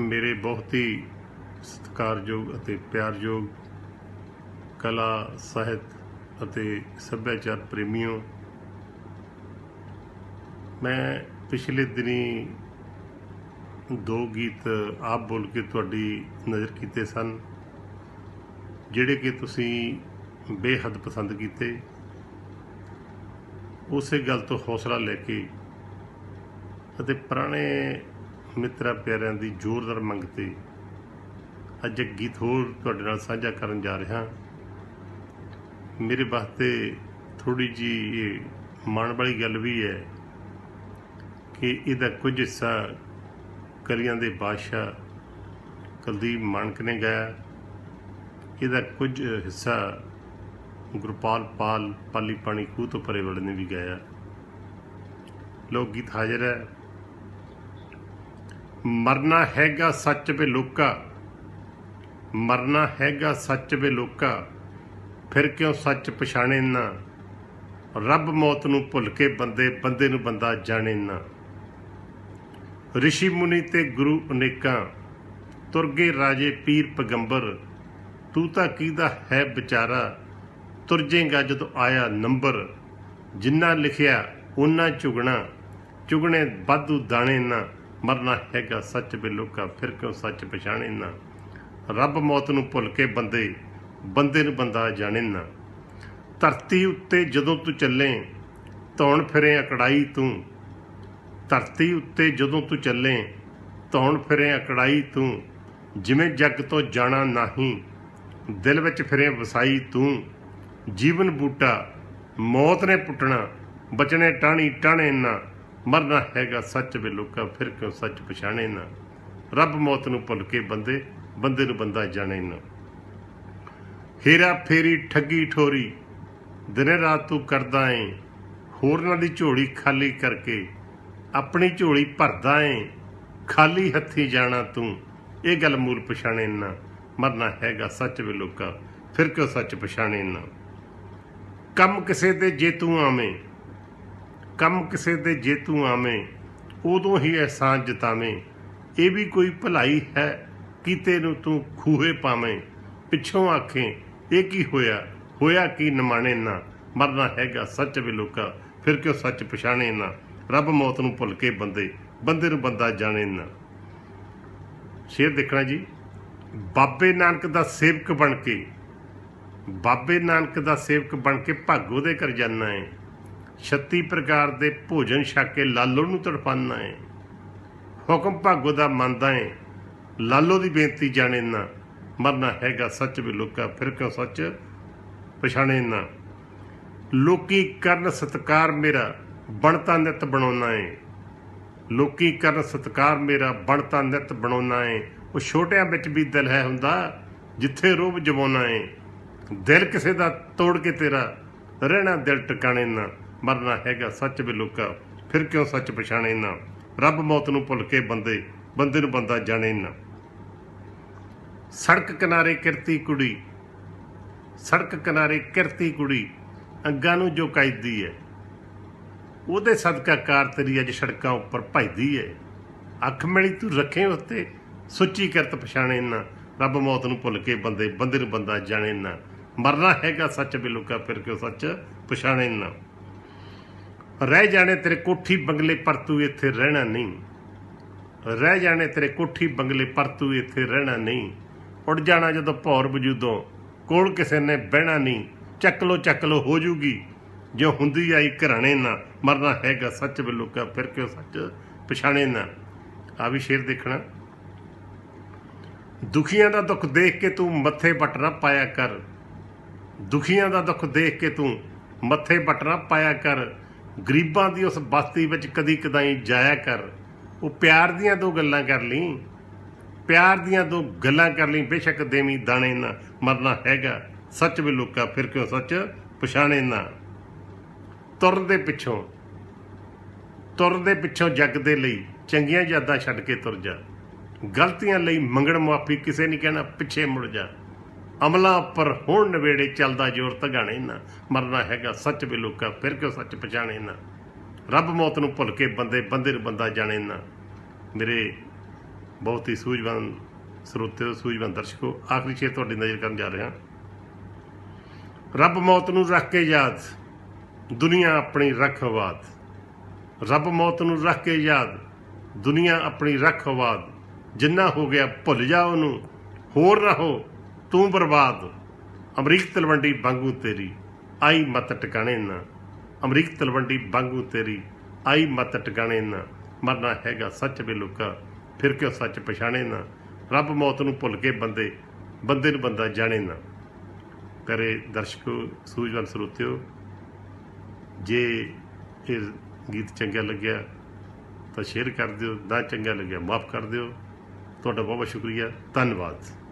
ਮੇਰੇ ਬਹੁਤ ਹੀ ਸਤਿਕਾਰਯੋਗ ਅਤੇ ਪਿਆਰਯੋਗ ਕਲਾ, ਸਾਹਿਤ ਅਤੇ ਸੱਭਿਆਚਾਰ ਪ੍ਰੇਮੀਓ, ਮੈਂ ਪਿਛਲੇ ਦਿਨੀ ਦੋ ਗੀਤ ਆਪ ਬੋਲ ਕੇ ਤੁਹਾਡੀ ਨਜ਼ਰ ਕੀਤੇ ਸਨ, ਜਿਹੜੇ ਕਿ ਤੁਸੀਂ ਬੇਹੱਦ ਪਸੰਦ ਕੀਤੇ। ਉਸੇ ਗੱਲ ਤੋਂ ਹੌਸਲਾ ਲੈ ਕੇ ਅਤੇ ਪੁਰਾਣੇ ਮਿੱਤਰਾਂ ਪਿਆਰਿਆਂ ਦੀ ਜ਼ੋਰਦਾਰ ਮੰਗ ਤੇ ਅੱਜ ਇੱਕ ਗੀਤ ਹੋਰ ਤੁਹਾਡੇ ਨਾਲ ਸਾਂਝਾ ਕਰਨ ਜਾ ਰਿਹਾ। ਮੇਰੇ ਵਾਸਤੇ ਥੋੜੀ ਜੀ ਇਹ ਮਾਣ ਵਾਲੀ ਗੱਲ ਵੀ ਹੈ ਕਿ ਇਹਦਾ ਕੁਝ ਹਿੱਸਾ ਕਲੀਆਂ ਦੇ ਬਾਦਸ਼ਾਹ ਕੁਲਦੀਪ ਮਾਨਕ ਨੇ ਗਾਇਆ। ਇਹਦਾ ਕੁਝ ਹਿੱਸਾ ਗੁਰਪਾਲ ਪਾਲ ਪਾਲੀ ਪਾਣੀ ਖੂਹ ਤੋਂ ਪਰੇ ਵਾਲੇ ਨੇ ਵੀ ਗਾਇਆ। ਲੋਕ ਗੀਤ ਹਾਜ਼ਰ ਹੈ। ਮਰਨਾ ਹੈਗਾ ਸੱਚ ਵੇ ਲੋਕਾ। ਮਰਨਾ ਹੈਗਾ ਸੱਚ ਵੇ ਲੋਕਾ। ਫਿਰ ਕਿਉਂ ਸੱਚ ਪਛਾਣੇ ਨਾ? ਰੱਬ ਮੌਤ ਨੂੰ ਭੁੱਲ ਕੇ ਬੰਦੇ ਬੰਦੇ ਨੂੰ ਬੰਦਾ ਜਾਣੇ ਨਾ। ਰਿਸ਼ੀ ਮੁਨੀ ਤੇ ਗੁਰੂ ਅਨੇਕਾਂ ਤੁਰਗੇ ਰਾਜੇ ਪੀਰ ਪਗੰਬਰ। ਤੂੰ ਤਾਂ ਕਿਹਦਾ ਹੈ ਵਿਚਾਰਾ? ਤੁਰ ਜਾਏਗਾ ਜਦੋਂ ਆਇਆ ਨੰਬਰ। ਜਿੰਨਾ ਲਿਖਿਆ ਉਹਨਾਂ ਚੁਗਣਾ। ਚੁਗਣੇ ਵਾਧੂ ਦਾਣੇ ਨਾ। ਮਰਨਾ ਹੈਗਾ ਸੱਚ ਵੇ ਫਿਰ ਕਿਉਂ ਸੱਚ ਪਛਾਣੇ ਨਾ? ਰੱਬ ਮੌਤ ਨੂੰ ਭੁੱਲ ਕੇ ਬੰਦੇ ਬੰਦੇ ਨੂੰ ਬੰਦਾ ਜਾਣੇ ਨਾ। ਧਰਤੀ ਉੱਤੇ ਜਦੋਂ ਤੂੰ ਚੱਲੇ, ਧੌਣ ਫਿਰੇ ਅਕੜਾਈ ਤੂੰ। ਧਰਤੀ ਉੱਤੇ ਜਦੋਂ ਤੂੰ ਚੱਲੇ, ਧੌਣ ਫਿਰੇ ਅਕੜਾਈ ਤੂੰ। ਜਿਵੇਂ ਜੱਗ ਤੋਂ ਜਾਣਾ ਨਹੀਂ, ਦਿਲ ਵਿੱਚ ਫਿਰੇ ਵਸਾਈ ਤੂੰ। ਜੀਵਨ ਬੂਟਾ, ਮੌਤ ਨੇ ਪੁੱਟਣਾ, ਬਚਣੇ ਟਾਣੀ ਟਾਣੇ ਨਾ। ਮਰਨਾ ਹੈਗਾ ਸੱਚ ਵੇ ਲੋਕਾ ਫਿਰ ਕਿਉਂ ਸੱਚ ਪਛਾਣੇ ਨਾ? ਰੱਬ ਮੌਤ ਨੂੰ ਭੁੱਲ ਕੇ ਬੰਦੇ ਬੰਦੇ ਨੂੰ ਬੰਦਾ ਜਾਣੇ ਨਾ। ਹੇਰਾ ਫੇਰੀ, ਠੱਗੀ ਠੋਰੀ, ਦਿਨੇ ਰਾਤ ਤੂੰ ਕਰਦਾ ਏ। ਹੋਰਨਾਂ ਦੀ ਝੋਲੀ ਖਾਲੀ ਕਰਕੇ ਆਪਣੀ ਝੋਲੀ ਭਰਦਾ ਏ। ਖਾਲੀ ਹੱਥੀ ਜਾਣਾ ਤੂੰ, ਇਹ ਗੱਲ ਮੂਲ ਪਛਾਣੇ ਨਾ। ਮਰਨਾ ਹੈਗਾ ਸੱਚ ਵੇ ਲੋਕਾ, ਫਿਰ ਕਿਉਂ ਸੱਚ ਪਛਾਣੇ ਨਾ? ਕੰਮ ਕਿਸੇ ਦੇ ਜੇ ਤੂੰ ਆਵੇਂ ਕੰਮ ਕਿਸੇ ਦੇ ਜੇ ਤੂੰ ਆਵੇਂ, ਉਦੋਂ ਹੀ ਅਹਿਸਾਨ ਜਤਾਵੇਂ, ਇਹ ਵੀ ਕੋਈ ਭਲਾਈ ਹੈ, ਕੀਤੇ ਨੂੰ ਤੂੰ ਖੂਹੇ ਪਾਵੇਂ। ਪਿੱਛੋਂ ਆਖੇ, ਇਹ ਕੀ ਹੋਇਆ? ਹੋਇਆ ਕੀ ਨਮਾਣੇ ਨਾ? ਮਰਨਾ ਹੈਗਾ ਸੱਚ ਵੀ ਲੋਕਾ, ਫਿਰ ਕਿਉਂ ਸੱਚ ਪਛਾਣੇ ਨਾ? ਰੱਬ ਮੌਤ ਨੂੰ ਭੁੱਲ ਕੇ ਬੰਦੇ ਬੰਦੇ ਨੂੰ ਬੰਦਾ ਜਾਣੇ ਨਾ। ਸ਼ੇਰ ਦੇਖਣਾ ਜੀ, ਬਾਬੇ ਨਾਨਕ ਦਾ ਸੇਵਕ ਬਣ ਕੇ, ਬਾਬੇ ਨਾਨਕ ਦਾ ਸੇਵਕ ਬਣ ਕੇ ਭਾਗੋ ਦੇ ਕਰ ਜਾਣਾ ਹੈ 36 ਪ੍ਰਕਾਰ ਦੇ ਭੋਜਨ ਛਕ ਕੇ ਲਾਲੋ ਨੂੰ ਤੜਪਾਨਾ ਹੈ ਹੁਕਮ ਭਾਗੋ ਦਾ ਮੰਨਦਾ ਹੈ ਲਾਲੋ ਦੀ ਬੇਨਤੀ ਜਾਣੇ ਨਾ। ਮਰਨਾ ਹੈਗਾ ਸੱਚ ਵੀ ਲੋਕਾ ਫਿਰ ਕਿਉਂ ਸੱਚ ਪਛਾਣੇ ਨਾ। ਲੋਕੀ ਕਰਨ ਸਤਕਾਰ ਮੇਰਾ ਬਣਤਾ ਨਿਤ ਬਣਾਉਣਾ ਏ। ਲੋਕੀ ਕਰਨ ਸਤਕਾਰ ਮੇਰਾ ਬਣਤਾ ਨਿਤ ਬਣਾਉਣਾ ਏ। ਉਹ ਛੋਟਿਆਂ ਵਿੱਚ ਵੀ ਦਿਲ ਹੈ ਹੁੰਦਾ, ਜਿੱਥੇ ਰੋਬ ਜਮਾਉਣਾ ਏ। ਦਿਲ ਕਿਸੇ ਦਾ ਤੋੜ ਕੇ ਤੇਰਾ ਰਹਿਣਾ ਦਿਲ ਟਿਕਾਣੇ ਨਾ। ਮਰਨਾ ਹੈਗਾ ਸੱਚ ਵੀ ਲੋਕਾ। ਫਿਰ ਕਿਉਂ ਸੱਚ ਪਛਾਣੇ ਨਾ? ਰੱਬ ਮੌਤ ਨੂੰ ਭੁੱਲ ਕੇ ਬੰਦੇ ਬੰਦੇ ਨੂੰ ਬੰਦਾ ਜਾਣੇ ਨਾ। ਸੜਕ ਕਿਨਾਰੇ ਕਿਰਤੀ ਕੁੜੀ, ਸੜਕ ਕਿਨਾਰੇ ਕਿਰਤੀ ਕੁੜੀ, ਅੱਗਾਂ ਨੂੰ ਜੋ ਕਾਇਦੀ ਹੈ ਉਹਦੇ ਸਦਕਾ ਕਾਰ ਤੇਰੀ ਅੱਜ ਸੜਕਾਂ ਉੱਪਰ ਭਜਦੀ ਹੈ ਅੱਖ ਮਿਲੀ ਤੂੰ ਰੱਖੇ ਉੱਤੇ, ਸੁੱਚੀ ਕਰਤ ਪਛਾਣੇ ਨਾ। ਰੱਬ ਮੌਤ ਨੂੰ ਭੁੱਲ ਕੇ ਬੰਦੇ ਬੰਦੇ ਨੂੰ ਬੰਦਾ ਜਾਣੇ ਨਾ। ਮਰਨਾ ਹੈਗਾ ਸੱਚ ਬਿਲੁਕਾ ਫਿਰ ਕਿਉਂ ਸੱਚ ਪਛਾਣੇ ਨਾ? ਰਹਿ ਜਾਣੇ ਤੇਰੇ ਕੋਠੀ ਬੰਗਲੇ ਪਰ ਤੂੰ ਇੱਥੇ ਰਹਿਣਾ ਨਹੀਂ। ਰਹਿ ਜਾਣੇ ਤੇਰੇ ਕੋਠੀ ਬੰਗਲੇ ਪਰ ਤੂੰ ਇੱਥੇ ਰਹਿਣਾ ਨਹੀਂ। ਉੱਡ ਜਾਣਾ ਜਦੋਂ ਭੌਰ ਵਜੂਦੋਂ, ਕੋਲ ਕਿਸੇ ਨੇ ਬਹਿਣਾ ਨਹੀਂ। ਚੱਕ ਲੋ ਚੱਕ ਲੋ, ਹੋ ਜੂਗੀ। ਜੋ ਹੁੰਦੀ ਆਈ ਘਰਾਣੇ ਨਾ। ਮਰਨਾ ਹੈਗਾ ਸੱਚ ਬਿਲੁਕਾ ਫਿਰ ਕਿਉਂ ਸੱਚ ਪਛਾਣੇ ਨਾ। ਆ ਵੀ ਸ਼ੇਰ ਦੇਖਣਾ। ਦੁਖੀਆਂ ਦਾ ਦੁੱਖ ਦੇਖ ਕੇ ਤੂੰ ਮੱਥੇ ਬਟਨਾ ਪਾਇਆ ਕਰ। ਦੁਖੀਆਂ ਦਾ ਦੁੱਖ ਦੇਖ ਕੇ ਤੂੰ ਮੱਥੇ ਬਟਨਾ ਪਾਇਆ ਕਰ। ਗਰੀਬਾਂ ਦੀ ਉਸ ਬਸਤੀ ਵਿੱਚ ਕਦੀ ਕਦਾਈ ਜਾਇਆ ਕਰ, ਉਹ ਪਿਆਰ ਦੀਆਂ ਦੋ ਗੱਲਾਂ ਕਰ ਲਈ। ਪਿਆਰ ਦੀਆਂ ਦੋ ਗੱਲਾਂ ਕਰ ਲਈ, ਬੇਸ਼ੱਕ ਦੇਵੀ ਦਾਣੇ ਨਾ ਮਰਨਾ ਹੈਗਾ। ਸੱਚ ਵੀ ਲੋਕਾ ਫਿਰ ਕਿਉਂ ਸੱਚ ਪਛਾਣੇ ਨਾ। ਤੁਰਨ ਦੇ ਪਿੱਛੋਂ, ਤੁਰਨ ਦੇ ਪਿੱਛੋਂ ਜੱਗ ਦੇ ਲਈ ਚੰਗੀਆਂ ਯਾਦਾਂ ਛੱਡ ਕੇ ਤੁਰ ਜਾ। ਗਲਤੀਆਂ ਲਈ ਮੰਗਣ ਮਾਫੀ ਕਿਸੇ ਨਹੀਂ ਕਹਿਣਾ, ਪਿੱਛੇ ਮੁੜ ਜਾ। ਅਮਲਾਂ ਉੱਪਰ ਹੁਣ ਨਵੇੜੇ ਚੱਲਦਾ ਜ਼ੋਰ ਤਗਾਣੇ ਨਾ। ਮਰਨਾ ਹੈਗਾ ਸੱਚ ਵੀ ਲੋਕਾਂ, ਫਿਰ ਕਿਉਂ ਸੱਚ ਪਛਾਣੇ ਨਾ? ਰੱਬ ਮੌਤ ਨੂੰ ਭੁੱਲ ਕੇ ਬੰਦੇ ਬੰਦੇ ਨੂੰ ਬੰਦਾ ਜਾਣੇ ਨਾ। ਮੇਰੇ ਬਹੁਤ ਹੀ ਸੂਝਵਾਨ ਸਰੋਤਿਓ ਸੂਝਵਾਨ ਦਰਸ਼ਕੋ, ਆਖਰੀ ਛੇ ਤੁਹਾਡੀ ਨਜ਼ਰ ਕਰਨ ਜਾ ਰਿਹਾ। ਰੱਬ ਮੌਤ ਨੂੰ ਰੱਖ ਕੇ ਯਾਦ, ਦੁਨੀਆ ਆਪਣੀ ਰੱਖਵਾਦ ਰੱਬ ਮੌਤ ਨੂੰ ਰੱਖ ਕੇ ਯਾਦ, ਦੁਨੀਆ ਆਪਣੀ ਰੱਖਵਾਦ ਜਿੰਨਾ ਹੋ ਗਿਆ ਭੁੱਲ ਜਾ ਉਹਨੂੰ, ਹੋਰ ਨਾ ਤੂੰ ਬਰਬਾਦ। ਅਮਰੀਕ ਤਲਵੰਡੀ ਵਾਂਗੂ ਤੇਰੀ, ਆਈ ਮਤ ਟਿਕਾਣੇ ਨਾ। ਅਮਰੀਕ ਤਲਵੰਡੀ ਵਾਂਗੂ ਤੇਰੀ, ਆਈ ਮਤ ਟਿਕਾਣੇ ਨਾ। ਮਰਨਾ ਹੈਗਾ ਸੱਚ ਵੇ ਲੋਕਾ, ਫਿਰ ਕਿਉਂ ਸੱਚ ਪਛਾਣੇ ਨਾ? ਰੱਬ ਮੌਤ ਨੂੰ ਭੁੱਲ ਕੇ ਬੰਦੇ ਬੰਦੇ ਨੂੰ ਬੰਦਾ ਜਾਣੇ ਨਾ। ਕਰੇ ਦਰਸ਼ਕੋ, ਸੂਝਵਾਨ ਸਰੋਤਿਓ, ਜੇ ਇਹ ਗੀਤ ਚੰਗਾ ਲੱਗਿਆ, ਤਾਂ ਸ਼ੇਅਰ ਕਰ ਦਿਓ, ਨਾ ਚੰਗਾ ਲੱਗਿਆ, ਮਾਫ ਕਰ ਦਿਓ। ਤੁਹਾਡਾ ਬਹੁਤ ਬਹੁਤ ਸ਼ੁਕਰੀਆ। ਧੰਨਵਾਦ।